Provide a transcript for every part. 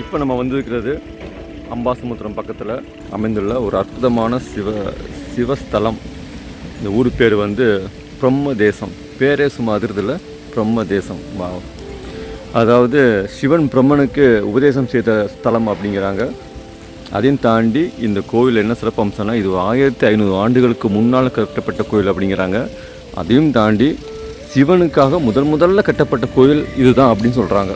இப்போ நம்ம வந்திருக்கிறது அம்பாசமுத்திரம் பக்கத்தில் அமைந்துள்ள ஒரு அற்புதமான சிவ சிவஸ்தலம். இந்த ஊர் பேர் வந்து பிரம்ம தேசம் பேரே சும்மா அதிர்தில் பிரம்ம தேசம் வா அதாவது சிவன் பிரம்மனுக்கு உபதேசம் செய்த ஸ்தலம் அப்படிங்கிறாங்க. அதையும் தாண்டி இந்த கோவில் என்ன சிறப்பம்சம்னா இது ஆயிரத்தி ஐநூறு ஆண்டுகளுக்கு முன்னால் கட்டப்பட்ட கோவில் அப்படிங்கிறாங்க. அதையும் தாண்டி சிவனுக்காக முதல் முதல்ல கட்டப்பட்ட கோவில் இதுதான் அப்படின்னு சொல்கிறாங்க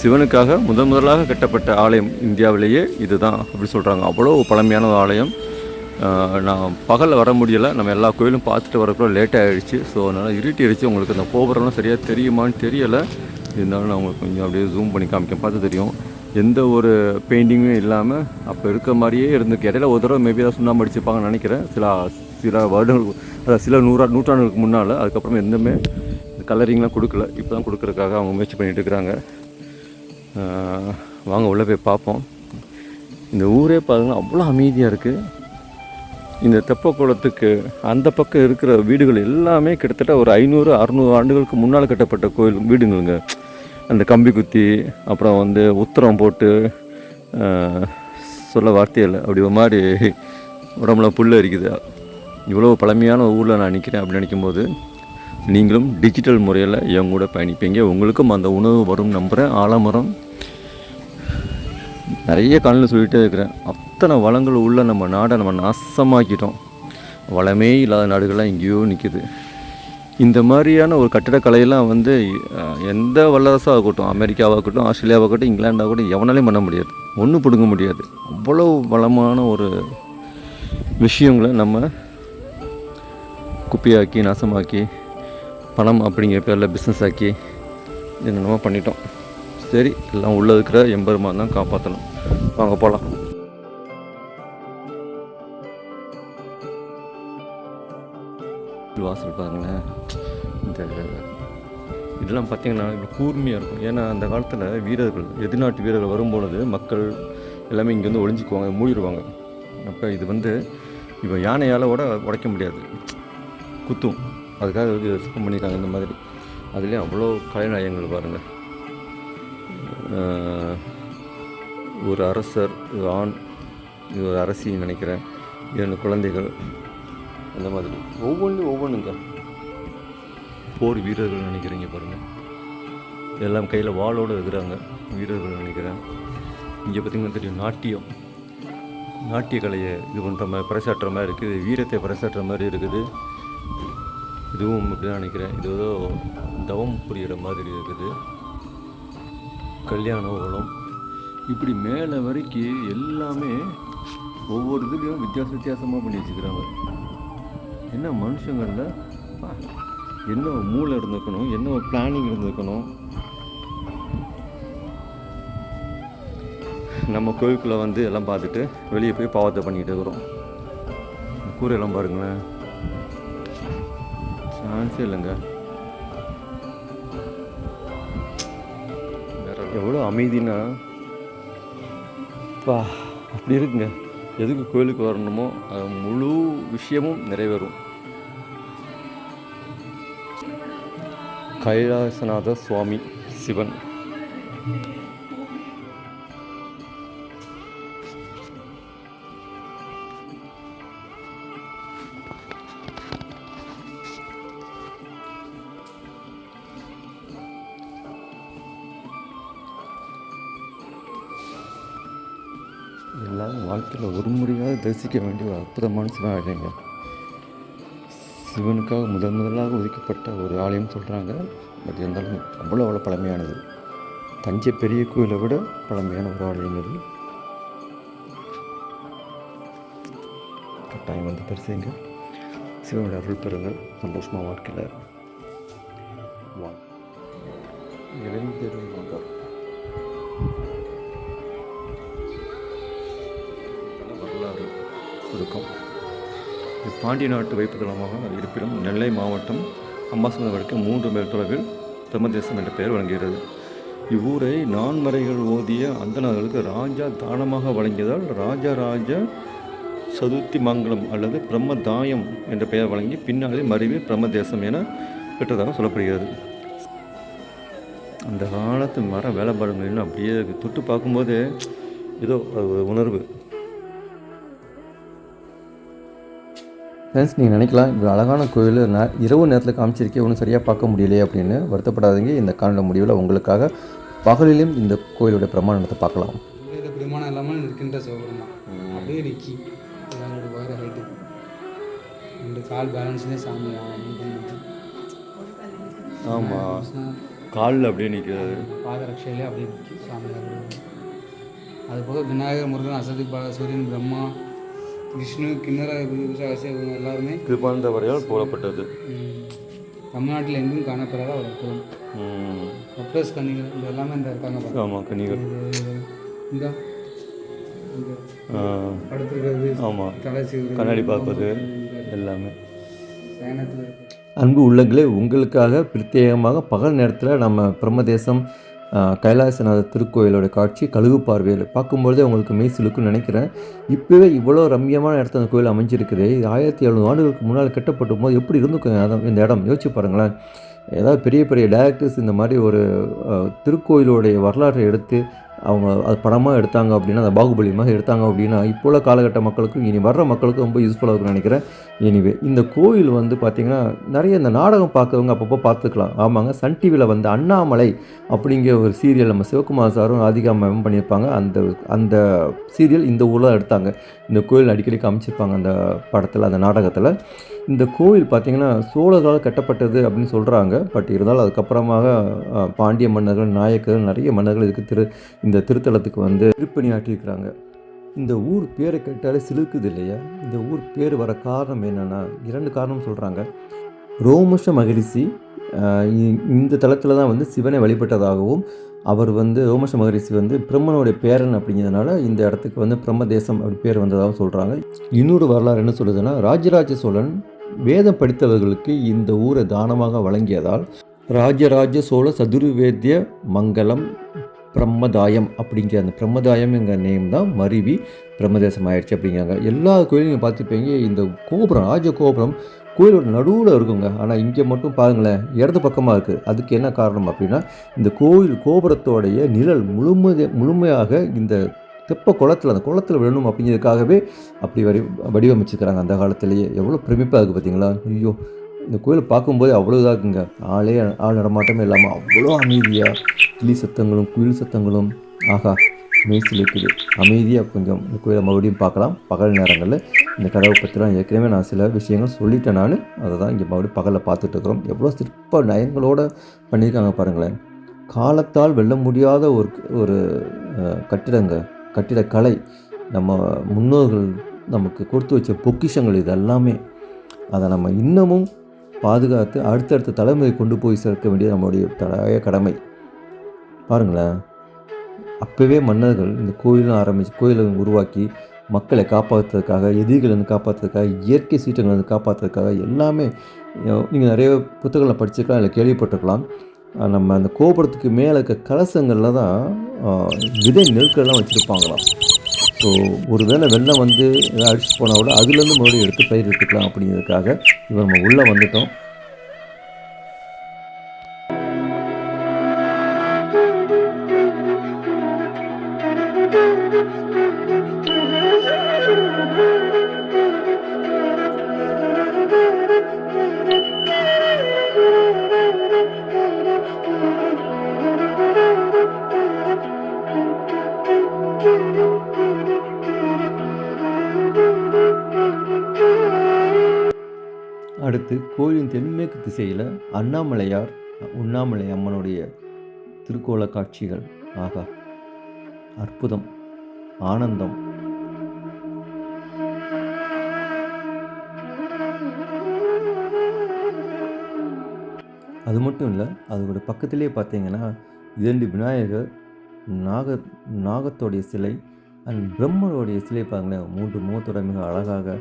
சிவனுக்காக முதன் முதலாக கட்டப்பட்ட ஆலயம் இந்தியாவிலேயே இதுதான் அப்படி சொல்கிறாங்க அவ்வளோ பழமையான ஒரு ஆலயம் நான் பகலில் வர முடியலை. நம்ம எல்லா கோயிலும் பார்த்துட்டு வரக்குள்ள லேட் ஆகிடுச்சு ஸோ அதனால் இருட்டிடுச்சு உங்களுக்கு அந்த கோபுரம்லாம் சரியாக தெரியுமான்னு தெரியலை. இருந்தாலும் நான் உங்களுக்கு கொஞ்சம் அப்படியே ஜூம் பண்ணி காமிக்கேன் பார்த்து தெரியும். எந்த ஒரு பெயிண்டிங்கும் இல்லாமல் அப்போ இருக்க மாதிரியே இருந்துக்கு இடையில ஒரு தடவை மேபி தான் சுண்ணாம்பு அடிச்சுப்பாங்கன்னு நினைக்கிறேன். சில சில வருடங்களுக்கு அதாவது சில நூறா நூற்றாண்டுகளுக்கு முன்னால் அதுக்கப்புறம் எதுவுமே கலரிங்லாம் கொடுக்கல. இப்போ தான் கொடுக்குறதுக்காக அவங்க முயற்சி பண்ணிட்டு இருக்கிறாங்க. வாங்க உள்ளே போய் பார்ப்போம். இந்த ஊரே பாருங்கன்னா அவ்வளோ அமைதியாக இருக்குது இந்த தெப்பக்குளத்துக்கு அந்த பக்கம் இருக்கிற வீடுகள் எல்லாமே கிட்டத்தட்ட ஒரு ஐநூறு அறநூறு ஆண்டுகளுக்கு முன்னால் கட்டப்பட்ட கோயில் வீடுங்களுங்க. அந்த கம்பி குத்தி அப்புறம் வந்து உத்தரம் போட்டு சொல்ல வார்த்தையில் அப்படி ஒரு மாதிரி உடம்புல புல் அரிக்குது. இவ்வளோ பழமையான ஊரில் நான் நிற்கிறேன் அப்படின்னு நினைக்கும்போது நீங்களும் டிஜிட்டல் முறையில் என் கூட பயணிப்பீங்க. உங்களுக்கும் அந்த உணவு வரும் நம்புகிறேன் ஆலமரம் நிறைய காலையில் சொல்லிகிட்டே இருக்கிறேன். அத்தனை வளங்கள் உள்ள நம்ம நாடை நம்ம நாசமாக்கிட்டோம். வளமே இல்லாத நாடுகள்லாம் எங்கேயோ நிற்கிது இந்த மாதிரியான ஒரு கட்டிடக்கலையெல்லாம் வந்து எந்த வல்லரசாக இருக்கட்டும் அமெரிக்காவாகட்டும் ஆஸ்திரேலியாவாகட்டும் இங்கிலாண்டாகட்டும் எவனாலையும் பண்ண முடியாது. ஒன்றும் பிடுங்க முடியாது. அவ்வளோ வளமான ஒரு விஷயங்களை நம்ம குப்பையாக்கி நாசமாக்கி பணம் அப்படிங்கிற பேரில் பிஸ்னஸ் ஆக்கி என்னென்னமோ பண்ணிட்டோம். சரி எல்லாம் உள்ளே இருக்கிற எம்பெருமான் தான் காப்பாற்றணும் வாங்க போகலாம் வாசல் பாருங்களேன். இந்த இதெல்லாம் பார்த்தீங்கன்னா இப்படி கூர்மையாக இருக்கும். ஏன்னா அந்த காலத்தில் வீரர்கள் எதிர்நாட்டு வீரர்கள் வரும்பொழுது மக்கள் எல்லாமே இங்கே வந்து ஒளிஞ்சிக்குவாங்க மூடிடுவாங்க அப்போ இது வந்து இப்போ யானையால் கூட உடைக்க முடியாது. குத்தும். அதுக்காக இது சுத்தம் பண்ணியிருக்காங்க இந்த மாதிரி. அதுலேயும் அவ்வளோ கலைநயங்கள் பாருங்கள் ஒரு அரசர் ஒரு ஆண் இது ஒரு அரசின்னு நினைக்கிறேன். இரண்டு குழந்தைகள். அந்த மாதிரி. ஒவ்வொன்றும் ஒவ்வொன்றுங்க போர் வீரர்கள் நினைக்கிறீங்க பாருங்கள் எல்லாம் கையில் வாளோடு இருக்கிறாங்க. வீரர்கள் நினைக்கிறேன். இங்கே பார்த்தீங்கன்னா தெரியும் நாட்டியம். நாட்டிய கலையை இது பண்ணுற மாதிரி பறைசாற்றுற மாதிரி இருக்குது. வீரத்தை பறைசாற்றுற மாதிரி இருக்குது. இதுவும் இப்படி தான் நினைக்கிறேன். இது ஏதோ தவம் புரியிற மாதிரி இருக்குது. கல்யாண ஓலம் இப்படி மேலே வரைக்கும் எல்லாமே ஒவ்வொரு இதுலேயும் வித்தியாச வித்தியாசமாக பண்ணி வச்சுக்கிறாங்க. என்ன மனுஷங்களில்? என்ன மூளை இருந்துக்கணும் என்ன ஒரு பிளானிங் இருந்திருக்கணும்? நம்ம கோவிலுக்குள்ளே வந்து எல்லாம் பார்த்துட்டு வெளியே போய் பாவத்தை பண்ணிக்கிட்டு இருக்கிறோம். இந்த கூரையெல்லாம் பாருங்களேன். சான்ஸே இல்லைங்க. எவ்வளோ அமைதினா? பா அப்படி இருக்குங்க எதுக்கு கோயிலுக்கு வரணுமோ அது முழு விஷயமும் நிறைவேறும். கைலாசநாத சுவாமி சிவன். எல்லாரும் வாழ்க்கையில் ஒரு முறையாக தரிசிக்க வேண்டிய ஒரு அற்புதமான சிவன் ஆலயங்க. சிவனுக்காக முதன் முதலாக ஒதுக்கப்பட்ட ஒரு ஆலயம் சொல்கிறாங்க பட் இருந்தாலும் அவ்வளோ அவ்வளோ பழமையானது. தஞ்சை பெரிய கோயிலை விட பழமையான ஒரு ஆலயம் அது. கட்டாயம் வந்து தரிசிங்க. சிவனுடைய அருள் பெறுங்கள். சந்தோஷமாக வாழ்க்கையில் வா இளைஞர் சுருக்கம் இது பாண்டிய நாட்டு வைப்புத்தலமாக இருப்பினும் நெல்லை மாவட்டம் அம்பாசமுத்திரம் வடக்கு மூன்று மைல் தொலைவில் பிரம்மதேசம் என்ற பெயர் வழங்குகிறது. இவ்வூரை நான்மறைகள் ஓதிய அந்தனர்களுக்கு ராஜா தானமாக வழங்கியதால் ராஜராஜ சதுர்த்தி மங்கலம் அல்லது பிரம்மதாயம் என்ற பெயர் வழங்கி பின்னாளில் மறைவு பிரம்மதேசம் என பெற்றதாக சொல்லப்படுகிறது. அந்த காலத்து மர வேலைப்பாடுகள் அப்படியே தொட்டு பார்க்கும்போது ஏதோ அது ஒரு உணர்வு. ஃப்ரெண்ட்ஸ் நீங்கள் நினைக்கலாம் இவ்வளோ அழகான கோயில் நான் இரவு நேரத்தில் காமிச்சிருக்கே ஒன்றும் சரியாக பார்க்க முடியலையே அப்படின்னு வருத்தப்படாதீங்க. இந்த காணொலி முடிவில் உங்களுக்காக பகலிலும் இந்த கோயிலுடைய பிரமாணத்தை பார்க்கலாம். இந்த பிடிமானம் இல்லாமல் இருக்கின்ற சோகம் தான் அப்படியே நிற்கி வயிறு ஹைட்டு ரெண்டு கால் பேலன்ஸ்லேயே சாமி ஆமாம் காலில் அப்படியே நிற்கிறது பாதரட்சையிலே அப்படியே நிற்கி சாமி. அது போக விநாயகர் முருகன் அசதி பால சூரியன் பிரம்மா விஷ்ணு கிண்ணற இவங்க எல்லாருமே கிருபானந்தவரையால் போடப்பட்டது. தமிழ்நாட்டில் எங்கும் காணப்படாத ஒரு அற்புதம் ஒப்டஸ் கன்னிகள் இந்த எல்லாமே இந்த இருக்காங்க. ஆமாம் இது இந்த படுத்துருக்கிறது ஆமாம் கண்ணாடி பார்ப்பது எல்லாமே. அன்பு உள்ளங்களே உங்களுக்காக பிரத்யேகமாக பகல் நேரத்தில் நம்ம பிரம்மதேசம் கைலாசநாதர் திருக்கோயிலோட காட்சி கழுகு பார்வையில் பார்க்கும்பொழுதே உங்களுக்கு மெய் சிலுக்குன்னு நினைக்கிறேன். இப்போவே இவ்வளோ ரம்மியமான இடத்துல அந்த கோயில் அமைஞ்சிருக்குது. இது ஆயிரத்தி எழுநூறு ஆண்டுகளுக்கு முன்னால் கட்டப்படும் போது எப்படி இருந்துக்கும் இந்த இடம் யோசிச்சு பாருங்களேன். ஏதாவது பெரிய பெரிய டேரக்டர்ஸ் இந்த மாதிரி ஒரு திருக்கோயிலுடைய வரலாற்றை எடுத்து அவங்க அது படமாக எடுத்தாங்க அப்படின்னா அந்த பாகுபலி மாதிரி எடுத்தாங்க அப்படின்னா இப்போ உள்ள காலகட்ட மக்களுக்கும் இனி வர்ற மக்களுக்கும் ரொம்ப யூஸ்ஃபுல்லாக இருக்கும்னு நினைக்கிறேன். எனிவே இந்த கோயில் வந்து பார்த்திங்கன்னா நிறைய இந்த நாடகம் பார்க்கறவங்க அப்பப்போ பார்த்துக்கலாம். ஆமாங்க சன் டிவியில் வந்து அண்ணாமலை அப்படிங்கிற ஒரு சீரியல் நம்ம சிவகுமார் சாரும் ராதிகா மேமும் பண்ணியிருப்பாங்க. அந்த அந்த சீரியல் இந்த ஊரில் எடுத்தாங்க. இந்த கோயில் அடிக்கடி காமிச்சிருப்பாங்க அந்த படத்தில் அந்த நாடகத்தில். இந்த கோயில் பார்த்திங்கன்னா சோழர்களால் கட்டப்பட்டது அப்படின்னு சொல்கிறாங்க பட் இருந்தாலும் அதுக்கப்புறமாக பாண்டிய மன்னர்கள் நாயக்கர்கள் நிறைய மன்னர்கள் இதுக்கு திரு இந்த திருத்தலத்துக்கு வந்து திருப்பணி ஆட்டியிருக்கிறாங்க இந்த ஊர் பேரை கேட்டாலே சிலுக்குது இல்லையா? இந்த ஊர் பேர் வர காரணம் என்னென்னா இரண்டு காரணம் சொல்கிறாங்க ரோமஷ மகரிஷி இ- இந்த தளத்தில் தான் வந்து சிவனை வழிபட்டதாகவும் அவர் வந்து ரோமஷ மகரிஷி வந்து பிரம்மனுடைய பேரன் அப்படிங்கிறதுனால இந்த இடத்துக்கு வந்து பிரம்ம தேசம் அப்படி பேர் வந்ததாகவும் சொல்கிறாங்க இன்னொரு வரலாறு என்ன சொல்லுதுன்னா ராஜராஜ சோழன் வேதம் படித்தவர்களுக்கு இந்த ஊரை தானமாக வழங்கியதால் ராஜராஜ சோழ சதுர்வேத்திய மங்கலம் பிரம்மதாயம் அப்படிங்கிற அந்த பிரம்மதாயம்ங்கிற நேம் தான் மருவி பிரம்மதேசம் ஆயிடுச்சு அப்படிங்கிறாங்க. எல்லா கோயிலையும் பார்த்துப்பீங்க இந்த கோபுரம் ராஜ கோபுரம் கோயிலோட நடுவில் இருக்குங்க. ஆனால் இங்கே மட்டும் பாருங்களேன் இடது பக்கமாக இருக்குது அதுக்கு என்ன காரணம் அப்படின்னா இந்த கோயில் கோபுரத்தோடைய நிழல் முழுமை முழுமையாக இந்த தெப்ப குளத்தில் அந்த குளத்தில் விழணும் அப்படிங்கிறதுக்காகவே அப்படி வடி வடிவமைச்சிருக்கிறாங்க அந்த காலத்திலேயே. எவ்வளோ பிரமிப்பாக இருக்குது பார்த்தீங்களா ஐயோ இந்த கோயிலை பார்க்கும்போது அவ்வளோ இதாக இருக்குங்க. ஆளே ஆள் நடமாட்டமே இல்லாமல் அவ்வளோ அமைதியாக கிளி சத்தங்களும் குயில் சத்தங்களும் ஆகா மெய்சில் இருக்குது அமைதியாக கொஞ்சம் இந்த கோயிலை மறுபடியும் பார்க்கலாம். பகல் நேரங்களில் இந்த கதவை பற்றிலாம் ஏற்கனவே நான் சில விஷயங்கள் சொல்லிட்டேன் நான். அதை தான் இங்கே மறுபடியும் பகலில் பார்த்துட்டு இருக்கிறோம் எவ்வளோ சிற்ப நயங்களோட பண்ணியிருக்காங்க பாருங்களேன். காலத்தால் வெல்ல முடியாத ஒரு ஒரு கட்டிடங்க கட்டிடக்கலை. நம்ம முன்னோர்கள் நமக்கு கொடுத்து வச்ச பொக்கிஷங்கள் இது எல்லாமே அதை நம்ம இன்னமும் பாதுகாத்து அடுத்தடுத்த தலைமுறை கொண்டு போய் சேர்க்க வேண்டியது நம்மளுடைய தலைய கடமை. பாருங்களேன். அப்போவே மன்னர்கள் இந்த கோயிலும் ஆரம்பித்து கோயிலை உருவாக்கி மக்களை காப்பாற்றுறதுக்காக எதிரிகளிருந்து காப்பாற்றுறதுக்காக இயற்கை சீற்றங்களிலிருந்து காப்பாற்றுறதுக்காக எல்லாமே நீங்கள் நிறைய புத்தகங்களை படிச்சிருக்கலாம் இல்லை கேள்விப்பட்டிருக்கலாம். நம்ம அந்த கோபுரத்துக்கு மேலே இருக்க கலசங்களில் தான் விதை நெருக்கெல்லாம் வச்சுருப்பாங்களாம். ஸோ ஒருவேளை வெள்ளம் வந்து அடிச்சுட்டு போனால் கூட அதுலேருந்து மறுபடியும் எடுத்து பயிர் எடுத்துக்கலாம் அப்படிங்கிறதுக்காக இப்போ நம்ம உள்ளே வந்துட்டோம். திசையில் அண்ணாமலையார் உண்ணாமலை அம்மனுடைய திருக்கோல காட்சிகள். ஆகா அற்புதம் ஆனந்தம். அது மட்டும் இல்லை அதோட பக்கத்திலே பார்த்தீங்கன்னா இரண்டு விநாயகர் நாக நாகத்தோடைய சிலை அண்ட் பிரம்மனுடைய சிலை பாருங்களேன் மூன்று முகத்தோட மிக அழகாக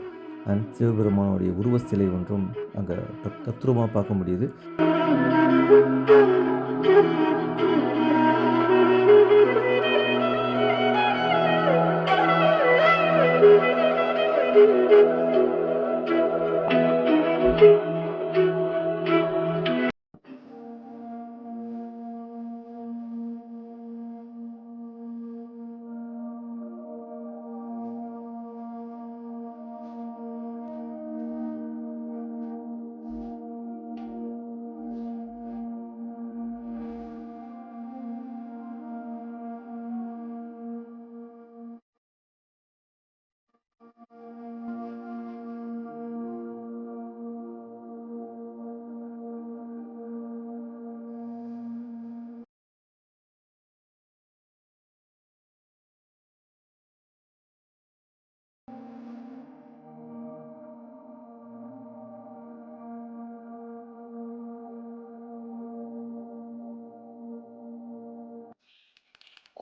அண்ட் சிவபெருமானுடைய உருவ சிலை ஒன்றும் அங்கே தத்ரூபமாக பார்க்க முடியுது.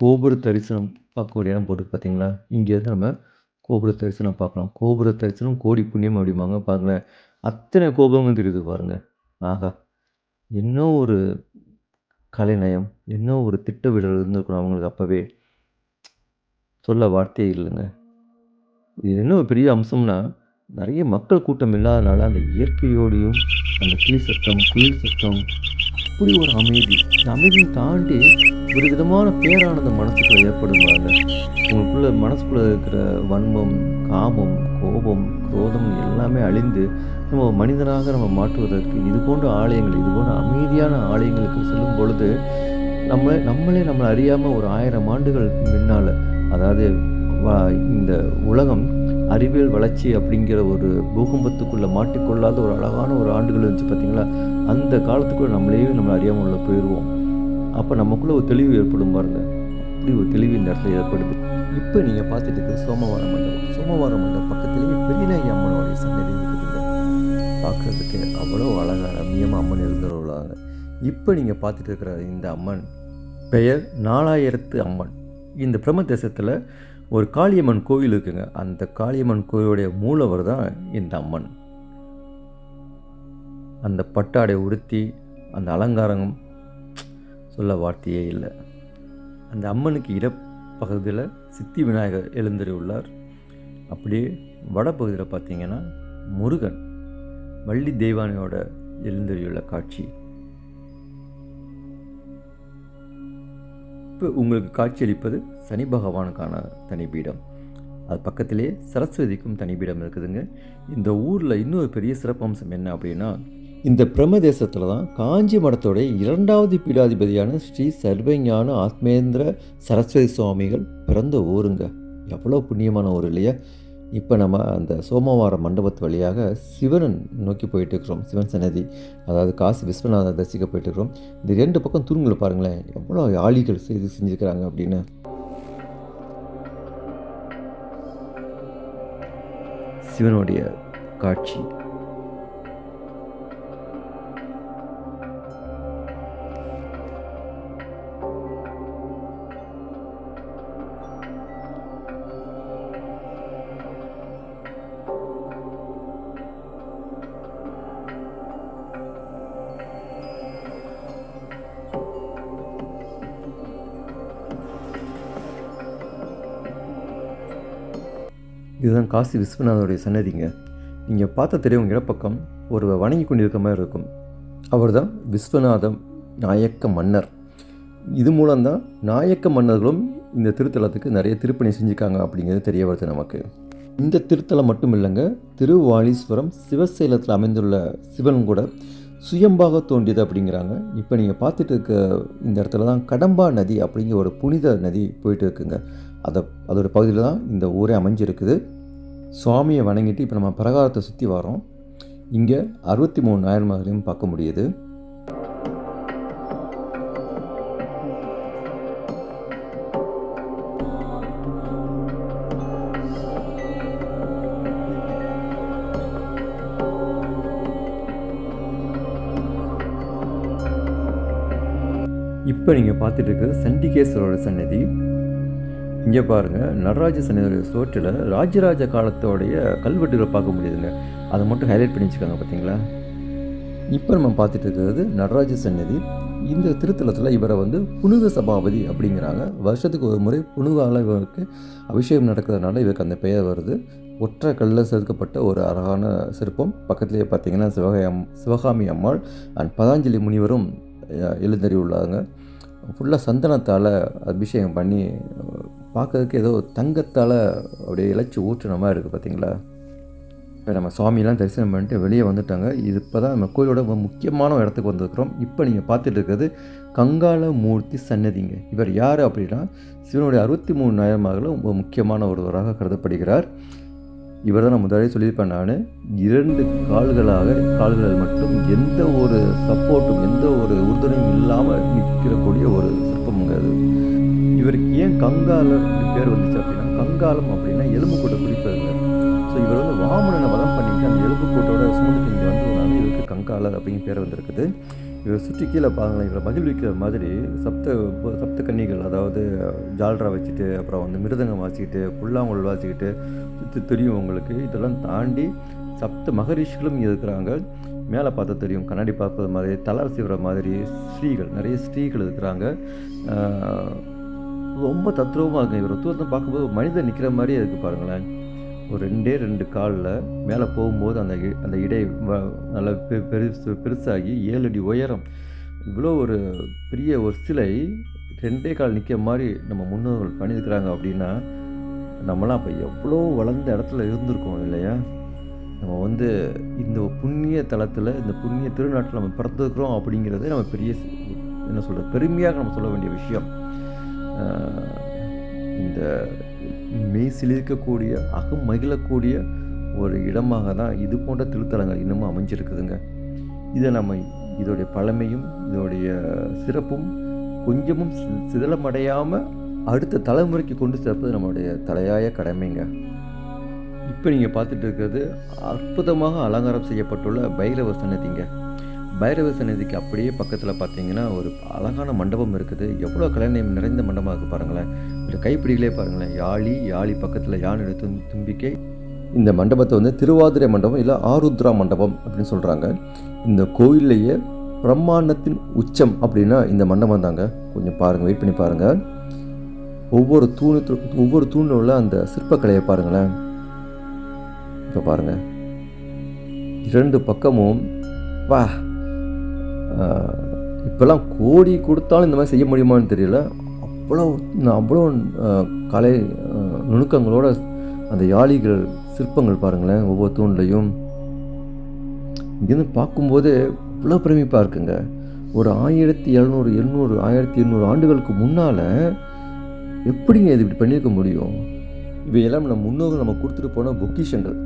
கோபுர தரிசனம் பார்க்கக்கூடிய இடம் போட்டு பார்த்தீங்களா? இங்கேருந்து நம்ம கோபுர தரிசனம் பார்க்கலாம். கோபுர தரிசனம் கோடி புண்ணியம் அப்படிம்பாங்க. பாருங்களேன். அத்தனை கோபுரங்கள் தெரியுது பாருங்கள் ஆஹா என்ன ஒரு கலைநயம் என்ன ஒரு திட்டவிடல் இருந்திருக்கணும் அவங்களுக்கு அப்போவே. சொல்ல வார்த்தையே இல்லைங்க. இது என்ன ஒரு பெரிய அம்சம்னா நிறைய மக்கள் கூட்டம் இல்லாதனால அந்த இயற்கையோடையும் அந்த கிளி சத்தம் குயில் சத்தம் அப்படி ஒரு அமைதி இந்த அமைதியை தாண்டி ஒரு விதமான பேரானந்த மனசுக்குள்ள ஏற்படும் பாருங்க. உங்களுக்குள்ள மனசுக்குள்ள இருக்கிற வன்மம் காமம் கோபம் குரோதம் எல்லாமே அழிந்து நம்ம மனிதனாக நம்ம மாற்றுவதற்கு இது போன்ற ஆலயங்கள் இது போன்ற அமைதியான ஆலயங்களுக்கு செல்லும் பொழுது நம்ம நம்மளே நம்மளை அறியாமல் ஒரு ஆயிரம் ஆண்டுகள் முன்னால் அதாவது இந்த உலகம் அறிவியல் வளர்ச்சி அப்படிங்கிற ஒரு பூகம்பத்துக்குள்ளே மாட்டிக்கொள்ளாத ஒரு அழகான ஒரு ஆண்டுகள் இருந்துச்சு பார்த்தீங்களா? அந்த காலத்துக்குள்ளே நம்மளையே நம்ம அறியாமல் உள்ள போயிடுவோம் அப்போ நமக்குள்ளே ஒரு தெளிவு ஏற்படும் பாருங்க. அப்படி ஒரு தெளிவு இந்த இடத்துல ஏற்படுது. இப்போ நீங்கள் பார்த்துட்டு இருக்கிறது சோமவார மண்டபம். சோமவார மண்டபம் பக்கத்துலேயே பெரியநாயகி அம்மனுடைய சன்னதி இருக்குதுங்க பார்க்குறதுக்கு அவ்வளோ அழகாக ரம்யமாக அம்மன் இருந்தவர்களாங்க இப்போ நீங்கள் பார்த்துட்டு இருக்கிற இந்த அம்மன் பெயர் நாலாயிரத்து அம்மன். இந்த பிரம்ம தேசத்தில் ஒரு காளியம்மன் கோவில் இருக்குங்க. அந்த காளியம்மன் கோவிலுடைய மூலவர் தான் இந்த அம்மன். அந்த பட்டாடை உடுத்தி அந்த அலங்காரம் சொல்ல வார்த்தையே இல்லை. அந்த அம்மனுக்கு இடப்பகுதியில் சித்தி விநாயகர் எழுந்தறி உள்ளார் அப்படியே வடப்பகுதியில் பார்த்தீங்கன்னா முருகன் வள்ளி தெய்வானையோட எழுந்தறியுள்ள காட்சி. இப்போ உங்களுக்கு காட்சியளிப்பது சனி பகவானுக்கான தனிபீடம். அது பக்கத்திலே சரஸ்வதிக்கும் தனிபீடம் இருக்குதுங்க. இந்த ஊரில் இன்னொரு பெரிய சிறப்பம்சம் என்ன அப்படின்னா இந்த பிரம்மதேசத்தில் தான் காஞ்சி மடத்தோடைய இரண்டாவது பீடாதிபதியான ஸ்ரீ சர்வஞான ஆத்மேந்திர சரஸ்வதி சுவாமிகள் பிறந்த ஊருங்க. எவ்வளோ புண்ணியமான ஊர் இல்லையா? இப்போ நம்ம அந்த சோமவார மண்டபத்து வழியாக சிவனை நோக்கி போயிட்டு இருக்கிறோம் சிவன் சன்னதி அதாவது காசி விஸ்வநாதர் தரிசிக்க போயிட்டு இருக்கிறோம் இந்த ரெண்டு பக்கம் தூண்களை பாருங்களேன் எவ்வளோ ஆளிகள் செய்து செஞ்சுருக்கிறாங்க அப்படின்னு. சிவனுடைய காட்சி. இதுதான் காசி விஸ்வநாதனுடைய சன்னதிங்க. நீங்கள் பார்த்த தெரியும் இடப்பக்கம் ஒரு வணங்கி கொண்டிருக்க மாதிரி இருக்கும். அவர் தான் விஸ்வநாதம் நாயக்க மன்னர். இது மூலம்தான் நாயக்க மன்னர்களும் இந்த திருத்தலத்துக்கு நிறைய திருப்பணி செஞ்சுருக்காங்க அப்படிங்கிறது தெரிய வருது நமக்கு. இந்த திருத்தலம் மட்டும் இல்லைங்க திருவாலீஸ்வரம் சிவசைலத்தில் அமைந்துள்ள சிவன் கூட சுயம்பாக தோன்றியது அப்படிங்கிறாங்க. இப்போ நீங்கள் பார்த்துட்டு இருக்க இந்த இடத்துல தான் கடம்பா நதி அப்படிங்கிற ஒரு புனித நதி போயிட்டு இருக்குங்க. அதை அதோட பகுதியில் தான் இந்த ஊரே அமைஞ்சிருக்குது. சுவாமியை வணங்கிட்டு இப்போ நம்ம பிரகாரத்தை சுற்றி வரோம் இங்கே அறுபத்தி மூணு நாயன்மார்களையும் பார்க்க முடியுது. இப்போ நீங்கள் பார்த்துட்டு இருக்கிறது சண்டிகேஸ்வரோட சன்னதி இங்கே பாருங்கள் நடராஜ சன்னதியோட சோற்றில் ராஜராஜ காலத்தோடைய கல்வெட்டுகளை பார்க்க முடியுதுங்க. அதை மட்டும் ஹைலைட் பண்ணி வச்சுக்காங்க பார்த்தீங்களா? இப்போ நம்ம பார்த்துட்டு இருக்கிறது நடராஜ சன்னதி இந்த திருத்தலத்தில் இவரை வந்து புனித சபாபதி அப்படிங்கிறாங்க. வருஷத்துக்கு ஒரு முறை புனிதால இவருக்கு அபிஷேகம் நடக்கிறதுனால இவருக்கு அந்த பெயர் வருது. ஒற்றை கல்லில் செதுக்கப்பட்ட ஒரு அழகான சிற்பம். பக்கத்துலேயே பார்த்தீங்கன்னா சிவகாமி அம் சிவகாமி அம்மாள் அண்ட் பதாஞ்சலி முனிவரும் அஹ், எழுந்தறி உள்ளாங்க ஃபுல்லாக சந்தனத்தால் அபிஷேகம் பண்ணி பார்க்கறதுக்கு ஏதோ தங்கத்தால் அப்படியே இழைச்சி ஊற்றுன மாதிரி இருக்குது பார்த்தீங்களா இப்போ நம்ம சுவாமியெல்லாம் தரிசனம் பண்ணிட்டு வெளியே வந்துட்டாங்க. இது இப்போ தான் நம்ம கோயிலோட முக்கியமான ஒரு இடத்துக்கு வந்திருக்கிறோம். இப்போ நீங்கள் பார்த்துட்டு இருக்கிறது கங்காள மூர்த்தி சன்னதிங்க. இவர் யார் அப்படின்னா சிவனுடைய அறுபத்தி மூணு நாயகர்களும் ரொம்ப முக்கியமான ஒருவராக கருதப்படுகிறார். இவர் தான் நான் முதலே சொல்லியிருப்பேன் நான். இரண்டு கால்களாக கால்களில் மட்டும் எந்த ஒரு சப்போர்ட்டும் எந்த ஒரு உறுதுணையும் இல்லாமல் நிற்கிறக்கூடிய ஒரு சிற்பம்ங்க அது. இவருக்கு ஏன் கங்காலம் பேர் வந்துச்சு அப்படின்னா கங்காலம் அப்படின்னா எலும்பு கூட்ட குறிப்பதுங்க ஸோ இவர் வந்து வாமனனை வதம் பண்ணிட்டு அந்த எலும்பு கூட்டோட சுமந்துட்டு இங்கே வந்ததுனால இவருக்கு கங்காலர் அப்படிங்கிற பேர் வந்திருக்குது. இவரை சுற்றி கீழே பாருங்களேன். இவரை மகிழ்விக்கிற மாதிரி சப்த சப்த கன்னிகள் அதாவது ஜால்ரா வச்சுட்டு அப்புறம் வந்து மிருதங்கம் வாசிக்கிட்டு புல்லாங்குழல் வாசிக்கிட்டு சுற்றி தெரியும் உங்களுக்கு. இதெல்லாம் தாண்டி சப்த மகரிஷிகளும் இருக்கிறாங்க. மேலே பார்த்தா தெரியும் கண்ணாடி பார்ப்பது மாதிரி தலர் சீவுற மாதிரி ஸ்ரீகள் நிறைய ஸ்ரீகள் இருக்கிறாங்க. ரொம்ப தத்ரூபமாக இருக்கும் இவர் தூரத்தை பார்க்கும்போது மனிதன் நிற்கிற மாதிரியே இருக்குது பாருங்களேன். ஒரு ரெண்டே ரெண்டு காலில் மேலே போகும்போது அந்த இ- அந்த இடை நல்லா பெ- பெருசு பெருசாகி ஏழு அடி உயரம். இவ்வளோ ஒரு பெரிய ஒரு சிலை ரெண்டே கால் நிற்க மாதிரி நம்ம முன்னோர்கள் பண்ணியிருக்கிறாங்க அப்படின்னா நம்மளாம் அப்போ எவ்வளோ வளர்ந்த இடத்துல இருந்திருக்கோம் இல்லையா? நம்ம வந்து இந்த புண்ணிய தலத்தில் இந்த புண்ணிய திருநாட்டில் நம்ம பிறந்திருக்கிறோம் அப்படிங்கிறதே நம்ம பெரிய என்ன சொல்கிறது பெருமையாக நம்ம சொல்ல வேண்டிய விஷயம். இந்த மெய் சிலிர்க்கக்கூடிய அகம் மகிழக்கூடிய ஒரு இடமாக தான் இது போன்ற திருத்தலங்கள் இன்னமும் அமைஞ்சிருக்குதுங்க. இதை நம்ம இதோடைய பழமையும் இதோடைய சிறப்பும் கொஞ்சமும் சிதலமடையாமல் அடுத்த தலைமுறைக்கு கொண்டு சேர்ப்பது நம்மளுடைய தலையாய கடமைங்க. இப்போ நீங்கள் பார்த்துட்டு இருக்கிறது அற்புதமாக அலங்காரம் செய்யப்பட்டுள்ள பைரவ சன்னதிங்க. பைரவ சன்னதிக்கு அப்படியே பக்கத்தில் பார்த்தீங்கன்னா ஒரு அழகான மண்டபம் இருக்குது. எவ்வளோ கலைநயம் நிறைந்த மண்டபமாக இருக்குது பாருங்களேன். இந்த கைப்பிடிகளே பாருங்களேன். யாழி யாழி பக்கத்தில் யானை தும் தும்பிக்கை. இந்த மண்டபத்தை வந்து திருவாதிரை மண்டபம் இல்லை ஆருத்ரா மண்டபம் அப்படின்னு சொல்கிறாங்க இந்த கோயில்லையே பிரம்மாண்டத்தின் உச்சம் அப்படின்னா இந்த மண்டபம் தாங்க. கொஞ்சம் பாருங்கள் வெயிட் பண்ணி பாருங்கள் ஒவ்வொரு தூணு ஒவ்வொரு தூணில் உள்ள அந்த சிற்பக்கலையை பாருங்களேன். இப்போ பாருங்கள் இரண்டு பக்கமும் வா இப்போல்லாம் கோடி கொடுத்தாலும் இந்த மாதிரி செய்ய முடியுமான்னு தெரியல. அவ்வளோ அவ்வளோ கலை நுணுக்கங்களோட அந்த யாளிகள் சிற்பங்கள் பாருங்களேன் ஒவ்வொரு தூண்லையும். இங்கேருந்து பார்க்கும்போது இவ்வளோ பிரமிப்பாக இருக்குங்க. ஒரு ஆயிரத்தி எழுநூறு எண்ணூறு ஆயிரத்தி எண்ணூறு ஆண்டுகளுக்கு முன்னால் எப்படிங்க இது இப்படி பண்ணியிருக்க முடியும்? இவையெல்லாம் நம்ம முன்னோர்கள் நம்ம கொடுத்துட்டு போன பொக்கிஷங்கள்.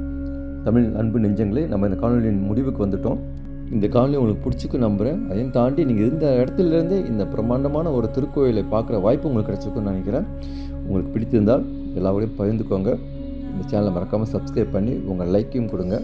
தமிழ் அன்பு நெஞ்சங்களே நம்ம இந்த காணொலியின் முடிவுக்கு வந்துட்டோம். இந்த காணொலி உங்களுக்கு பிடிச்சிக்கும் நம்புகிறேன் அதையும் தாண்டி நீங்கள் இருந்த இடத்துல இருந்தே இந்த பிரம்மாண்டமான ஒரு திருக்கோயிலை பார்க்குற வாய்ப்பு உங்களுக்கு கிடைச்சிருக்குன்னு நினைக்கிறேன். உங்களுக்கு பிடித்திருந்தால் எல்லாரோடையும் பகிர்ந்துக்கோங்க. இந்த சேனலை மறக்காமல் சப்ஸ்கிரைப் பண்ணி உங்கள் லைக்கையும் கொடுங்க.